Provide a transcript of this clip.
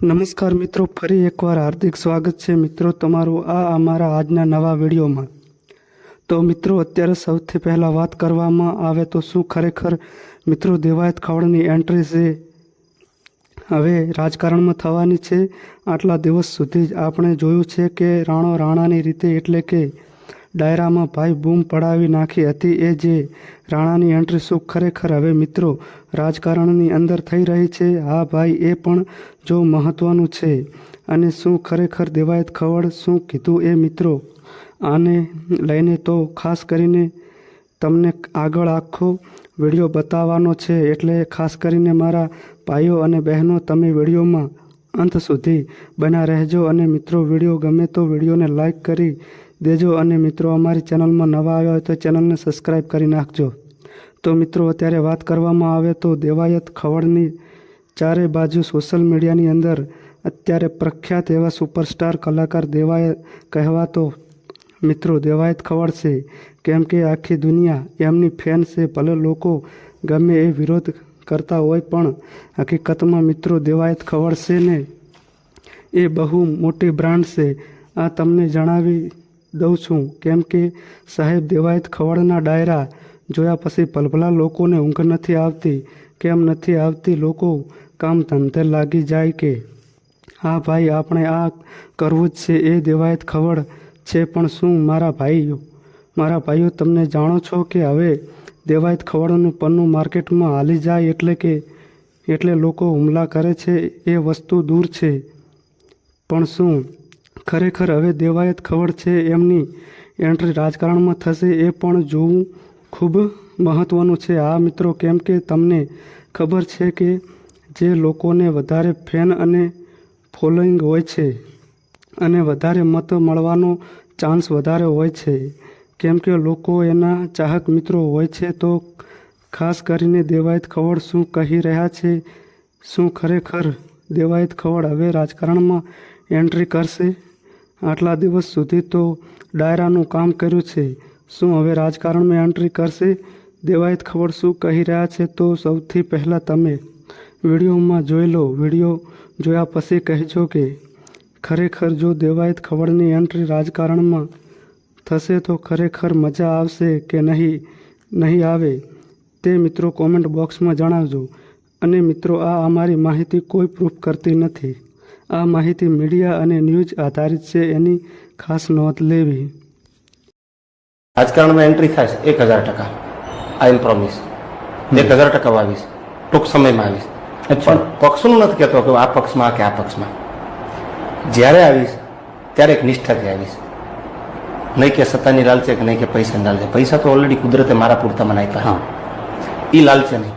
નમસ્કાર મિત્રો, ફરી એકવાર હાર્દિક સ્વાગત છે. મિત્રો, તમારું આ અમારા આજના નવા વિડીયોમાં. તો મિત્રો, અત્યારે સૌથી પહેલાં વાત કરવામાં આવે તો શું ખરેખર મિત્રો દેવાયત ખાવડની એન્ટ્રી છે? હવે રાજકારણમાં થવાની છે. આટલા દિવસ સુધી જ આપણે જોયું છે કે રાણો રાણાની રીતે એટલે કે ડાયરામાં ભાઈ બૂમ પડાવી નાખી હતી એ જે રાણાની એન્ટ્રી શું ખરેખર હવે મિત્રો રાજકારણની અંદર થઈ રહી છે? હા ભાઈ, એ પણ જો મહત્ત્વનું છે. અને શું ખરેખર દેવાયત ખવડ શું કીધું એ મિત્રો? આને લઈને તો ખાસ કરીને તમને આગળ આખો વીડિયો બતાવવાનો છે. એટલે ખાસ કરીને મારા ભાઈઓ અને બહેનો, તમે વિડીયોમાં અંત સુધી બના રહેજો. અને મિત્રો, વીડિયો ગમે તો વિડીયોને લાઈક કરી દેજો અને મિત્રો, અમારી ચેનલમાં નવા આવ્યા હોય તો ચેનલને સબસ્ક્રાઈબ કરી નાખજો. તો મિત્રો, અત્યારે વાત કરવામાં આવે તો દેવાયત ખવડની ચારે બાજુ સોશિયલ મીડિયાની અંદર અત્યારે પ્રખ્યાત એવા સુપરસ્ટાર કલાકાર દેવાય કહેવાતો મિત્રો, દેવાયત ખવડ છે. કેમ કે આખી દુનિયા એમની ફેન છે. ભલે લોકો ગમે એ વિરોધ કરતા હોય, પણ હકીકતમાં મિત્રો, દેવાયત ખવડ છે ને એ બહુ મોટી બ્રાન્ડ છે. આ તમને જણાવી દઉં છું. કેમ કે સાહેબ દેવાયત ખવડના ડાયરા જોયા પછી ભલભલા લોકોને ઊંઘ નથી આવતી. કેમ નથી આવતી લોકો? કામ ધંધે લાગી જાય કે? હા ભાઈ, આપણે આ કરવું જ છે. એ દેવાયત ખવડ છે પણ શું મારા ભાઈઓ? મારા ભાઈઓ, તમને જાણો છો કે હવે દેવાયત ખવડનું પન્નું માર્કેટમાં હાલી જાય એટલે કે, એટલે લોકો હુમલા કરે છે. એ વસ્તુ દૂર છે. પણ શું? ખરેખર હવે દેવાયત ખવડ છે એમની એન્ટ્રી રાજકારણમાં થશે એ પણ જોવું ખૂબ મહત્ત્વનું છે. આ મિત્રો, કેમ કે તમને ખબર છે કે જે લોકોને વધારે ફેન અને ફોલોઈંગ હોય છે અને વધારે મત મળવાનો ચાન્સ વધારે હોય છે, કેમ કે લોકો એના ચાહક મિત્રો હોય છે, તો ખાસ કરીને દેવાયત ખવડ શું કહી રહ્યા છે, શું ખરેખર દેવાયત ખવડ હવે રાજકારણમાં એન્ટ્રી કરશે? આટલા દિવસ સુધી તો ડાયરાનું કામ કર્યું છે. શું હવે રાજકારણમાં એન્ટ્રી કરશે? દેવાયત ખબર શું કહી રહ્યા છે તો સૌથી પહેલાં તમે વિડીયોમાં જોઈ લો. વીડિયો જોયા પછી કહેજો કે ખરેખર જો દેવાયત ખબરની એન્ટ્રી રાજકારણમાં થશે તો ખરેખર મજા આવશે કે નહીં? નહીં આવે? તે મિત્રો કોમેન્ટ બોક્સમાં જણાવજો. અને મિત્રો, આ અમારી માહિતી કોઈ પ્રૂફ કરતી નથી. આ માહિતી મીડિયા અને ન્યૂઝ આધારિત છે એની ખાસ નોંધ લેવી. રાજકારણમાં એન્ટ્રી થાય એક હજાર ટકા. આઈ એમ પ્રોમિસ એક હજાર ટકા આવીશ ટૂંક સમયમાં આવીશ. પણ પક્ષનું નથી કહેતો કે આ પક્ષમાં કે આ પક્ષમાં. જ્યારે આવીશ ત્યારે એક નિષ્ઠાથી આવીશ. નહીં કે સત્તાની લાલચે કે નહીં કે પૈસાની લાલચે. પૈસા તો ઓલરેડી કુદરતે મારા પૂરતા મને આપ્યા એ લાલચે નહીં.